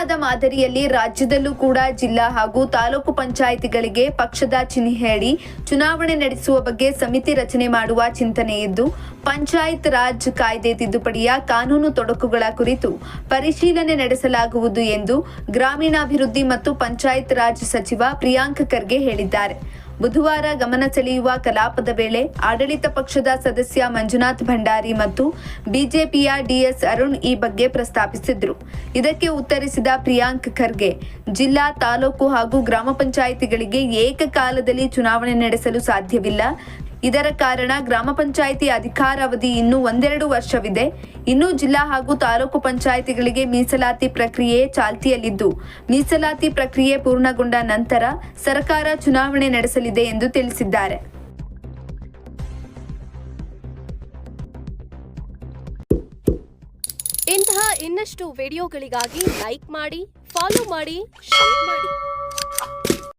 ಕೇರಳದ ಮಾದರಿಯಲ್ಲಿ ರಾಜ್ಯದಲ್ಲೂ ಕೂಡ ಜಿಲ್ಲಾ ಹಾಗೂ ತಾಲೂಕು ಪಂಚಾಯಿತಿಗಳಿಗೆ ಪಕ್ಷದ ಚಿಹ್ನೆಯಡಿ ಚುನಾವಣೆ ನಡೆಸುವ ಬಗ್ಗೆ ಸಮಿತಿ ರಚನೆ ಮಾಡುವ ಚಿಂತನೆ ಇದ್ದು, ಪಂಚಾಯತ್ ರಾಜ್ ಕಾಯ್ದೆ ತಿದ್ದುಪಡಿಯ ಕಾನೂನು ತೊಡಕುಗಳ ಕುರಿತು ಪರಿಶೀಲನೆ ನಡೆಸಲಾಗುವುದು ಎಂದು ಗ್ರಾಮೀಣಾಭಿವೃದ್ಧಿ ಮತ್ತು ಪಂಚಾಯತ್ ರಾಜ್ ಸಚಿವ ಪ್ರಿಯಾಂಕ್ ಖರ್ಗೆ ಹೇಳಿದ್ದಾರೆ. ಬುಧವಾರ ಗಮನ ಸೆಳೆಯುವ ಕಲಾಪದ ವೇಳೆ ಆಡಳಿತ ಪಕ್ಷದ ಸದಸ್ಯ ಮಂಜುನಾಥ್ ಭಂಡಾರಿ ಮತ್ತು ಬಿಜೆಪಿಯ ಡಿಎಸ್ ಅರುಣ್ ಈ ಬಗ್ಗೆ ಪ್ರಸ್ತಾಪಿಸಿದ್ರು. ಇದಕ್ಕೆ ಉತ್ತರಿಸಿದ ಪ್ರಿಯಾಂಕ್ ಖರ್ಗೆ, ಜಿಲ್ಲಾ ತಾಲೂಕು ಹಾಗೂ ಗ್ರಾಮ ಪಂಚಾಯಿತಿಗಳಿಗೆ ಏಕಕಾಲದಲ್ಲಿ ಚುನಾವಣೆ ನಡೆಸಲು ಸಾಧ್ಯವಿಲ್ಲ. ಇದರ ಕಾರಣ ಗ್ರಾಮ ಪಂಚಾಯಿತಿ ಅಧಿಕಾರಾವಧಿ ಇನ್ನೂ ಒಂದೆರಡು ವರ್ಷವಿದೆ. ಇನ್ನು ಜಿಲ್ಲಾ ಹಾಗೂ ತಾಲೂಕು ಪಂಚಾಯಿತಿಗಳಿಗೆ ಮೀಸಲಾತಿ ಪ್ರಕ್ರಿಯೆ ಚಾಲ್ತಿಯಲ್ಲಿದ್ದು, ಮೀಸಲಾತಿ ಪ್ರಕ್ರಿಯೆ ಪೂರ್ಣಗೊಂಡ ನಂತರ ಸರ್ಕಾರ ಚುನಾವಣೆ ನಡೆಸಲಿದೆ ಎಂದು ತಿಳಿಸಿದ್ದಾರೆ. ಇಂತಹ ಇನ್ನಷ್ಟು ವಿಡಿಯೋಗಳಿಗಾಗಿ ಲೈಕ್ ಮಾಡಿ, ಫಾಲೋ ಮಾಡಿ, ಶೇರ್ ಮಾಡಿ.